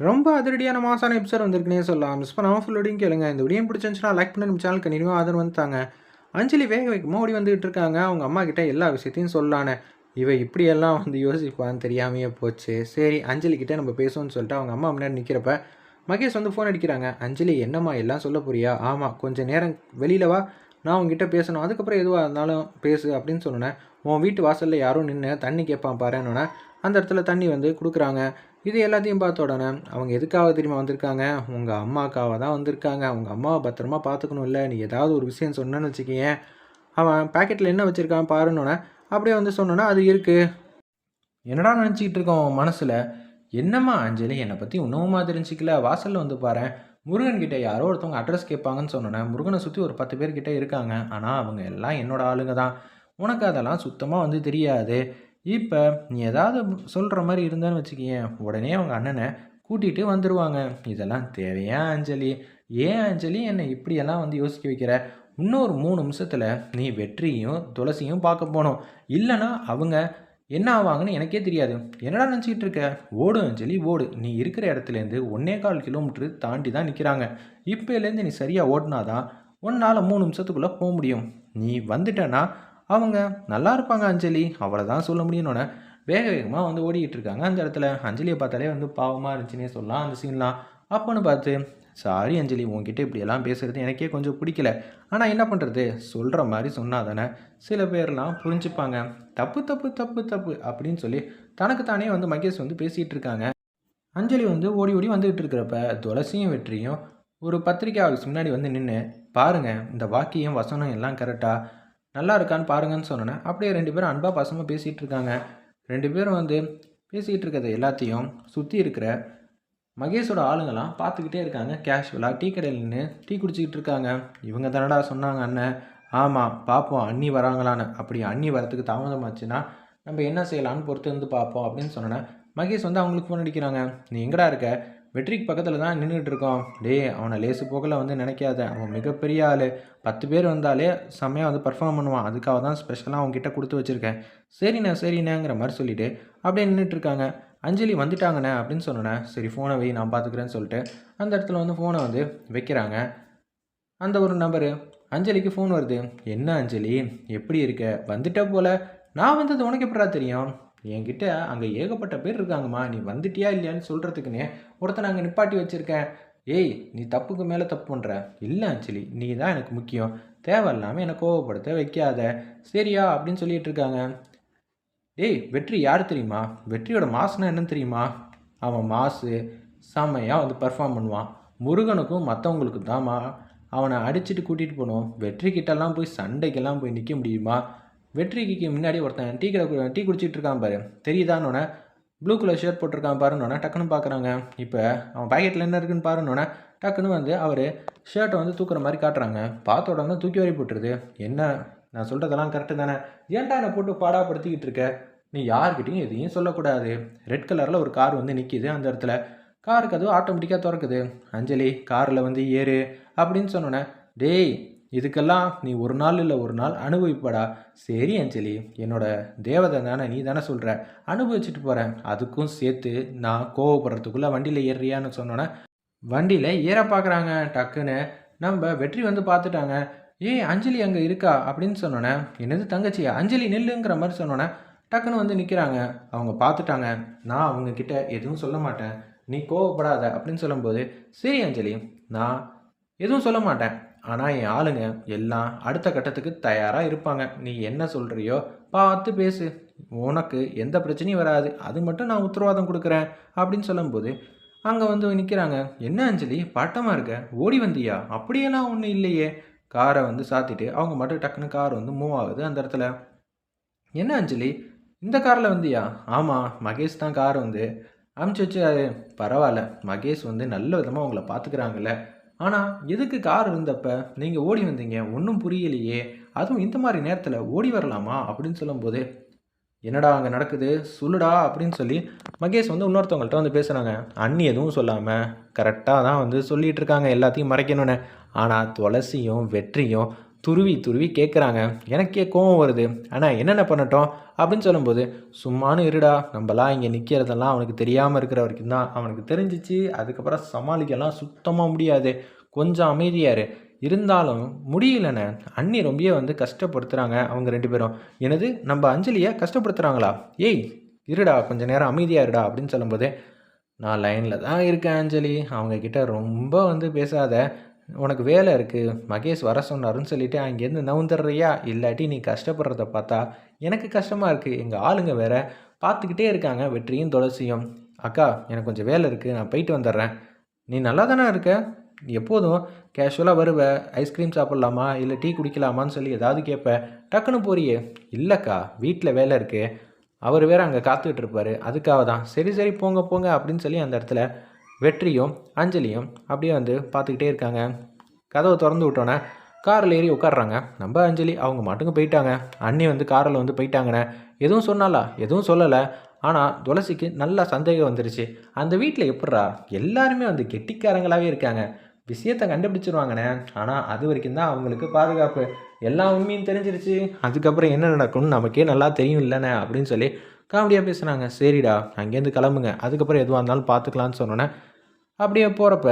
ரொம்ப அதிரடியான மாசான எபிசோட் வந்திருக்குனே சொல்லலாம். மிஸ் பண்ணாமல் ஃபுல் வீடியும் கேளுங்க. இந்த வீடியோ பிடிச்சிருந்துச்சுன்னா லைக் பண்ணி நம்ம சேனல் கண்டினியூ ஆதரவு வந்துட்டாங்க. அஞ்சலி வேக வைக்கமாக ஓடி வந்துகிட்டு இருக்காங்க. அவங்க அம்மா கிட்ட எல்லா விஷயத்தையும் சொல்லலான்னு இவ இப்படியெல்லாம் வந்து யோசிப்பான்னு தெரியாமையே போச்சு. சரி அஞ்சலி நம்ம பேசுவோம்னு சொல்லிட்டு அவங்க அம்மா முன்னாடி நிற்கிறப்ப மகேஷ் வந்து ஃபோன் அடிக்கிறாங்க. அஞ்சலி என்னம்மா எல்லாம் சொல்ல போறியா? ஆமாம் கொஞ்சம் நேரம் வெளியில் வா. நான் உங்ககிட்ட பேசணும். அதுக்கப்புறம் எதுவாக இருந்தாலும் பேசு அப்படின்னு சொன்னேன் உன் வீட்டு வாசலில் யாரும் நின்று தண்ணி கேட்பான் பாருன்னொன்னே அந்த இடத்துல தண்ணி வந்து கொடுக்குறாங்க. இது எல்லாத்தையும் பார்த்த உடனே அவங்க எதுக்காக தெரியுமா வந்திருக்காங்க? உங்கள் அம்மாக்காக தான் வந்திருக்காங்க. உங்கள் அம்மாவை பத்திரமா பார்த்துக்கணும் இல்லை. நீ ஏதாவது ஒரு விஷயம் சொன்னேன்னு வச்சுக்கேன் அவன் பாக்கெட்டில் என்ன வச்சுருக்கான் பாருன்னொன்னே அப்படியே வந்து சொன்னோன்னா அது இருக்குது என்னடா நினச்சிக்கிட்டு இருக்கோம் மனசில்? என்னம்மா அஞ்சலி என்னை பற்றி உணவுமா தெரிஞ்சிக்கல? வாசலில் வந்து பாரு முருகன் கிட்டே யாரோ ஒருத்தவங்க அட்ரஸ் கேட்பாங்கன்னு சொன்னோன்னே முருகனை சுற்றி ஒரு பத்து பேர்கிட்ட இருக்காங்க. ஆனால் அவங்க எல்லாம் என்னோடய ஆளுங்க தான். உனக்கு அதெல்லாம் சுத்தமாக வந்து தெரியாது. இப்போ நீ ஏதாவது சொல்கிற மாதிரி இருந்தேன்னு வச்சுக்கியேன் உடனே அவங்க அண்ணனை கூட்டிகிட்டு வந்துடுவாங்க இதெல்லாம் தேவையா அஞ்சலி? ஏன் அஞ்சலி? என்னை இப்படியெல்லாம் வந்து யோசிக்க வைக்கிற? இன்னொரு மூணு நிமிஷத்தில் நீ வெற்றியும் துளசியும் பார்க்க போகணும். இல்லைன்னா அவங்க என்ன ஆவாங்கன்னு எனக்கே தெரியாது. என்னடா நினச்சிக்கிட்டு இருக்க? ஓடு அஞ்சலி ஓடு. நீ இருக்கிற இடத்துலேருந்து ஒன்னே கால் கிலோமீட்டர் தாண்டி தான் நிற்கிறாங்க இப்போலேருந்து நீ சரியாக ஓடினாதான் உன்னால் மூணு நிமிஷத்துக்குள்ளே போக முடியும். நீ வந்துட்டேன்னா அவங்க நல்லா இருப்பாங்க அஞ்சலி. அவ்வளோதான் சொல்ல முடியும்னோட வேக வேகமாக வந்து ஓடிக்கிட்டு இருக்காங்க அந்த இடத்துல. அஞ்சலியை பார்த்தாலே வந்து பாவமாக இருந்துச்சுன்னே சொல்லலாம் அந்த சீன்லாம் அப்போன்னு பார்த்து சாரி அஞ்சலி உங்ககிட்ட இப்படியெல்லாம் பேசுகிறது எனக்கே கொஞ்சம் பிடிக்கல. ஆனால் என்ன பண்ணுறது சொல்கிற மாதிரி சொன்னால் தானே. சில பேர்லாம் புரிஞ்சுப்பாங்க. தப்பு தப்பு தப்பு தப்பு அப்படின்னு சொல்லி தனக்கு தானே வந்து மகேஷ் வந்து பேசிகிட்டு இருக்காங்க. அஞ்சலி வந்து ஓடி ஓடி வந்துகிட்டு இருக்கிறப்ப துளசியும் வெற்றியும் ஒரு பத்திரிக்கை ஆஃபீஸ் முன்னாடி வந்து நின்று பாருங்கள் இந்த வாக்கியம் வசனம் எல்லாம் கரெக்டாக நல்லா இருக்கான்னு பாருங்கன்னு சொன்னேன். அப்படியே ரெண்டு பேரும் அன்பாக பாசமாக பேசிகிட்டு இருக்காங்க ரெண்டு பேரும் வந்து பேசிக்கிட்டு இருக்கிறது எல்லாத்தையும் சுற்றி இருக்கிற மகேஷோட ஆளுங்கெல்லாம் பார்த்துக்கிட்டே இருக்காங்க. கேஷுவலாக டீ கடையில் நின்று டீ குடிச்சிக்கிட்டு இருக்காங்க இவங்க தானடா சொன்னாங்க அண்ணன் ஆமாம் பார்ப்போம் அண்ணி வராங்களான்னு. அப்படி அண்ணி வரத்துக்கு தாமதமாச்சுன்னா நம்ம என்ன செய்யலான்னு பொறுத்து வந்து பார்ப்போம் அப்படின்னு சொன்னேன். மகேஷ் வந்து அவங்களுக்கு ஃபோன் அடிக்கிறாங்க. நீ எங்கடா இருக்க? வெற்றிக்கு பக்கத்தில் தான் நின்றுட்டு இருக்கோம் டே அவனை லேசு போக்கில் வந்து நினைக்காத. அவன் மிகப்பெரிய ஆள். பத்து பேர் வந்தாலே செம்மையாக வந்து பர்ஃபார்ம் பண்ணுவான். அதுக்காக தான் ஸ்பெஷலாக அவங்ககிட்ட கொடுத்து வச்சுருக்கேன். சரிண்ணே சரிண்ணேங்கிற மாதிரி சொல்லிவிட்டு அப்படியே நின்றுட்டு இருக்காங்க அஞ்சலி வந்துட்டாங்கண்ணே அப்படின்னு சொன்னேன் சரி ஃபோனை வை நான் பார்த்துக்கிறேன்னு சொல்லிட்டு அந்த இடத்துல வந்து ஃபோனை வந்து வைக்கிறாங்க. அந்த ஒரு நம்பரு அஞ்சலிக்கு ஃபோன் வருது. என்ன அஞ்சலி? எப்படி இருக்க? வந்துட்ட போல. நான் வந்தது உனக்கு எப்படா தெரியும்? என்கிட்ட அங்கே ஏகப்பட்ட பேர் இருக்காங்கம்மா. நீ வந்துட்டியா இல்லையான்னு சொல்கிறதுக்குன்னே ஒருத்தனை அங்கே நிப்பாட்டி வச்சுருக்கேன். ஏய் நீ தப்புக்கு மேலே தப்பு பண்ணுற இல்லை அஞ்சலி நீ தான் எனக்கு முக்கியம். தேவையில்லாமல் என்னை கோவப்படுத்த வைக்காத. சரியா? அப்படின்னு சொல்லிட்டு இருக்காங்க. ஏய் வெற்றி யார் தெரியுமா? வெற்றியோட மாசுனா என்னன்னு தெரியுமா? அவன் மாசு செம்மையாக வந்து பர்ஃபார்ம் பண்ணுவான். முருகனுக்கும் மற்றவங்களுக்கும் தாம்மா அவனை அடிச்சுட்டு கூட்டிகிட்டு போகணும் வெற்றிக்கிட்டெல்லாம் போய் சண்டைக்கெல்லாம் போய் நிற்க முடியுமா? வெற்றிக்கு முன்னாடி ஒருத்தன் டீ கடை டீ குடிச்சிட்டு இருக்கான் பாரு. தெரியுதான்னொன்னே ப்ளூ கலர் ஷர்ட் போட்டிருக்கான் பாருன்னொன்னே டக்குன்னு பார்க்குறாங்க இப்போ அவன் பாக்கெட்டில் என்ன இருக்குன்னு பாருன்னொன்னே டக்குன்னு வந்து அவர் ஷர்ட்டை வந்து தூக்குற மாதிரி காட்டுறாங்க. பார்த்த உடனே தூக்கி வரி போட்டுருது. என்ன? நான் சொல்கிறதெல்லாம் கரெக்டு தானே. ஏன்டா என்னை போட்டு பாடாப்படுத்திக்கிட்டு இருக்க? நீ யார்கிட்டையும் எதையும் சொல்லக்கூடாது. ரெட் கலரில் ஒரு கார் வந்து நிற்கிது அந்த இடத்துல. காருக்கு அதுவும் ஆட்டோமேட்டிக்காக திறக்குது. அஞ்சலி காரில் வந்து ஏறு அப்படின்னு சொன்னோன்னே டேய் இதுக்கெல்லாம் நீ ஒரு நாள் இல்லை ஒரு நாள் அனுபவிப்படா. சரி அஞ்சலி என்னோட தேவதை தானே நீ தானே சொல்கிற அனுபவிச்சுட்டு போகிறேன் அதுக்கும் சேர்த்து நான் கோவப்படுறதுக்குள்ளே வண்டியில் ஏறுறியான்னு சொன்னோன்னே வண்டியில் ஏற பார்க்குறாங்க டக்குன்னு. நம்ம வெற்றி வந்து பார்த்துட்டாங்க ஏய் அஞ்சலி அங்கே இருக்கா? அப்படின்னு சொன்னோன்னே என்னது தங்கச்சி? அஞ்சலி நெல்லுங்கிற மாதிரி சொன்னோன்னே டக்குன்னு வந்து நிற்கிறாங்க அவங்க பார்த்துட்டாங்க நான் அவங்கக்கிட்ட எதுவும் சொல்ல மாட்டேன். நீ கோவப்படாத அப்படின்னு சொல்லும்போது சரி அஞ்சலி நான் எதுவும் சொல்ல மாட்டேன். ஆனால் என் ஆளுங்க எல்லாம் அடுத்த கட்டத்துக்கு தயாராக இருப்பாங்க. நீ என்ன சொல்கிறியோ பார்த்து பேசு. உனக்கு எந்த பிரச்சனையும் வராது. அது மட்டும் நான் உத்தரவாதம் கொடுக்குறேன் அப்படின்னு சொல்லும்போது அங்கே வந்து நிற்கிறாங்க என்ன அஞ்சலி? பட்டமாக இருக்க. ஓடி வந்தியா? அப்படியெல்லாம் ஒன்றும் இல்லையே. காரை வந்து சாத்திட்டு அவங்க மட்டும் டக்குன்னு கார் வந்து மூவ் ஆகுது அந்த இடத்துல. என்ன அஞ்சலி? இந்த காரில் வந்தியா? ஆமாம் மகேஷ் தான் கார் வந்து. அமுச்சு வச்சு பரவாயில்ல. மகேஷ் வந்து நல்ல விதமாக உங்களை பார்த்துக்கிறாங்கல்ல. ஆனால் எதுக்கு கார் இருந்தப்ப நீங்கள் ஓடி வந்தீங்க? ஒன்றும் புரியலையே. அதுவும் இந்த மாதிரி நேரத்தில் ஓடி வரலாமா? அப்படின்னு சொல்லும்போது என்னடா அங்கே நடக்குது? சொல்லுடா அப்படின்னு சொல்லி மகேஷ் வந்து இன்னொருத்தவங்கள்ட்ட வந்து பேசுகிறாங்க அண்ணி எதுவும் சொல்லாமல் கரெக்டாக தான் வந்து சொல்லிகிட்டு இருக்காங்க. எல்லாத்தையும் மறைக்கணும்னு. ஆனால் துளசியும் வெற்றியும் துருவி துருவி கேட்குறாங்க எனக்கே கோவம் வருது. ஆனால் என்னென்ன பண்ணட்டும்? அப்படின்னு சொல்லும்போது சும்மானு இருடா. நம்மலாம் இங்கே நிற்கிறதெல்லாம் அவனுக்கு தெரியாமல் இருக்கிற வரைக்கும் தான் அவனுக்கு தெரிஞ்சிச்சு. அதுக்கப்புறம் சமாளிக்கலாம் சுத்தமாக முடியாது. கொஞ்சம் அமைதியாரு இருந்தாலும் முடியலண்ணே. அண்ணி ரொம்பவே வந்து கஷ்டப்படுத்துகிறாங்க அவங்க ரெண்டு பேரும். எனது நம்ம அஞ்சலியை கஷ்டப்படுத்துகிறாங்களா ஏய் இருடா. கொஞ்சம் நேரம் அமைதியாக இருடா அப்படின்னு சொல்லும்போது நான் லைனில் தான் இருக்கேன் அஞ்சலி. அவங்கக்கிட்ட ரொம்ப வந்து பேசாத. உனக்கு வேலை இருக்குது மகேஷ் வர சொன்னாருன்னு சொல்லிவிட்டு அங்கேருந்து நவுந்துடுறியா? இல்லாட்டி நீ கஷ்டப்படுறத பார்த்தா எனக்கு கஷ்டமாக இருக்குது எங்கள் ஆளுங்க வேற பார்த்துக்கிட்டே இருக்காங்க வெற்றியும் துளசியும். அக்கா எனக்கு கொஞ்சம் வேலை இருக்குது நான் போயிட்டு வந்துடுறேன். நீ நல்லா தானே இருக்க? எப்போதும் கேஷுவலாக வருவ ஐஸ்கிரீம் சாப்பிட்லாமா இல்லை டீ குடிக்கலாமான்னு சொல்லி ஏதாவது கேட்ப. டக்குன்னு போறியே. இல்லைக்கா வீட்டில் வேலை இருக்குது அவர் வேறு அங்கே காத்துக்கிட்டு இருப்பார். அதுக்காக தான் சரி சரி போங்க போங்க அப்படின்னு சொல்லி அந்த இடத்துல வெற்றியும் அஞ்சலியும் அப்படியே வந்து பார்த்துக்கிட்டே இருக்காங்க. கதவை திறந்து விட்டோன்னே காரில் ஏறி உட்காடுறாங்க நம்ம அஞ்சலி அவங்க மட்டுங்க போயிட்டாங்க. அண்ணி வந்து காரில் வந்து போயிட்டாங்கண்ணே எதுவும் சொன்னாலா எதுவும் சொல்லலை. ஆனால் துளசிக்கு நல்லா சந்தேகம் வந்துருச்சு. அந்த வீட்டில் எப்பட்றா? எல்லாருமே வந்து கெட்டிக்காரங்களாகவே இருக்காங்க. விஷயத்தை கண்டுபிடிச்சிருவாங்கண்ணே ஆனால் அது வரைக்கும் தான் அவங்களுக்கு பாதுகாப்பு. எல்லா உண்மையும் தெரிஞ்சிருச்சு. அதுக்கப்புறம் என்ன நடக்கும்னு நமக்கே நல்லா தெரியும் இல்லைண்ணே அப்படின்னு சொல்லி காமெடியாக பேசுனாங்க. சரிடா அங்கேருந்து கிளம்புங்க. அதுக்கப்புறம் எதுவாக இருந்தாலும் பார்த்துக்கலான்னு சொன்னோன்னே அப்படியே போகிறப்ப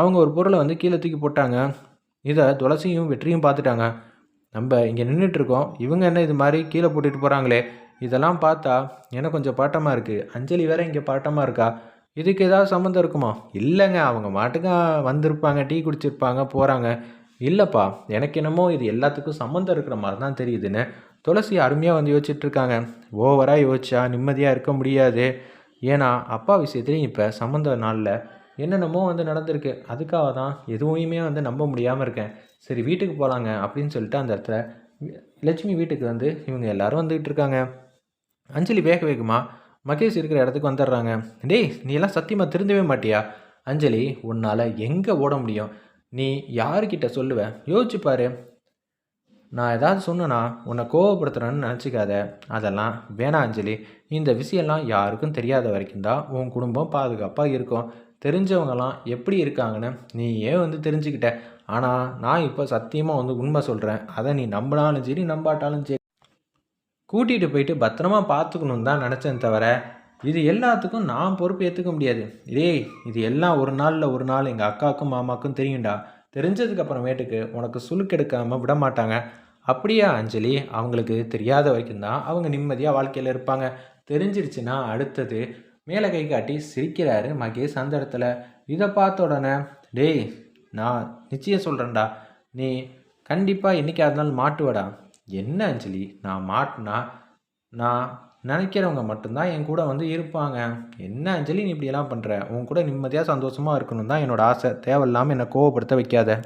அவங்க ஒரு பொருளை வந்து கீழே தூக்கி போட்டாங்க. இதை துளசியும் வெற்றியும் பார்த்துட்டாங்க. நம்ம இங்கே நின்றுட்டுருக்கோம் இவங்க என்ன இது மாதிரி கீழே போட்டுட்டு போகிறாங்களே இதெல்லாம் பார்த்தா எனக்கு கொஞ்சம் பாட்டமாக இருக்குது அஞ்சலி வேற இங்கே பாட்டமாக இருக்கா? இதுக்கு ஏதாவது சம்மந்தம் இருக்குமா? இல்லைங்க. அவங்க மாட்டுக்கு வந்திருப்பாங்க டீ குடிச்சிருப்பாங்க போகிறாங்க இல்லைப்பா எனக்கு என்னமோ இது எல்லாத்துக்கும் சம்மந்தம் இருக்கிற மாதிரி தான் தெரியுதுன்னு துளசி அருமையாக வந்து யோசிச்சுட்ருக்காங்க ஓவராக யோசிச்சா நிம்மதியாக இருக்க முடியாது. ஏன்னா அப்பா விஷயத்துலையும் இப்போ சம்மந்த நாளில் என்னென்னமோ வந்து நடந்திருக்கு. அதுக்காக தான் எதுவுமே வந்து நம்ப முடியாமல் இருக்கேன். சரி வீட்டுக்கு போகலாங்க அப்படின்னு சொல்லிட்டு அந்த இடத்துல லட்சுமி வீட்டுக்கு வந்து இவங்க எல்லாரும் வந்துக்கிட்டு இருக்காங்க. அஞ்சலி வேக வேகமாக மகேஷ் இருக்கிற இடத்துக்கு வந்துடுறாங்க. டேய் நீ எல்லாம் சத்தியமாக திருந்தவே மாட்டியா? அஞ்சலி உன்னால் எங்கே ஓட முடியும்? நீ யாருக்கிட்ட சொல்லுவ? யோசிச்சுப்பாரு நான் ஏதாவது சொன்னேன்னா உன்னை கோவப்படுத்துறேன்னு நினச்சிக்காத. அதெல்லாம் வேணாம் அஞ்சலி. இந்த விஷயம்லாம் யாருக்கும் தெரியாத வரைக்கும் தான் உன் குடும்பம் பாதுகாப்பாக இருக்கும். தெரிஞ்சவங்கலாம் எப்படி இருக்காங்கன்னு நீ ஏன் வந்து தெரிஞ்சுக்கிட்ட? ஆனால் நான் இப்போ சத்தியமாக வந்து உண்மை சொல்கிறேன் அதை நீ நம்பினாலும் சரி நம்பாட்டாலும் சரி. கூட்டிகிட்டு போயிட்டு பத்திரமா பார்த்துக்கணும் தான் நினச்சேன் தவிர இது எல்லாத்துக்கும் நான் பொறுப்பு ஏற்றுக்க முடியாது. டேய் இது எல்லாம் ஒரு நாளில் ஒரு நாள் எங்கள் அக்காவுக்கும் மாமாவுக்கும் தெரியும்டா. தெரிஞ்சதுக்கப்புறமேட்டுக்கு உனக்கு சுலுக்கெடுக்காமல் விட மாட்டாங்க. அப்படியா அஞ்சலி? அவங்களுக்கு தெரியாத வரைக்கும் தான் அவங்க நிம்மதியாக வாழ்க்கையில் இருப்பாங்க. தெரிஞ்சிருச்சுன்னா அடுத்தது மேலே கை காட்டி சிரிக்கிறாரு மகேஷ் அந்த இடத்துல. இதை பார்த்த உடனே டேய் நான் நிச்சயம் சொல்கிறேன்டா நீ கண்டிப்பாக என்றைக்கா இருந்தாலும் மாட்டுவடா. என்ன அஞ்சலி? நான் மாட்டினா நான் நினைக்கிறவங்க மட்டும்தான் என் கூட வந்து இருப்பாங்க. என்ன அஞ்சலி நீ இப்படியெல்லாம் பண்ணுற உன் கூட நிம்மதியாக சந்தோஷமாக இருக்கணும் தான் என்னோட ஆசை. தேவையில்லாமல் என்னை கோவப்படுத்த வைக்காத.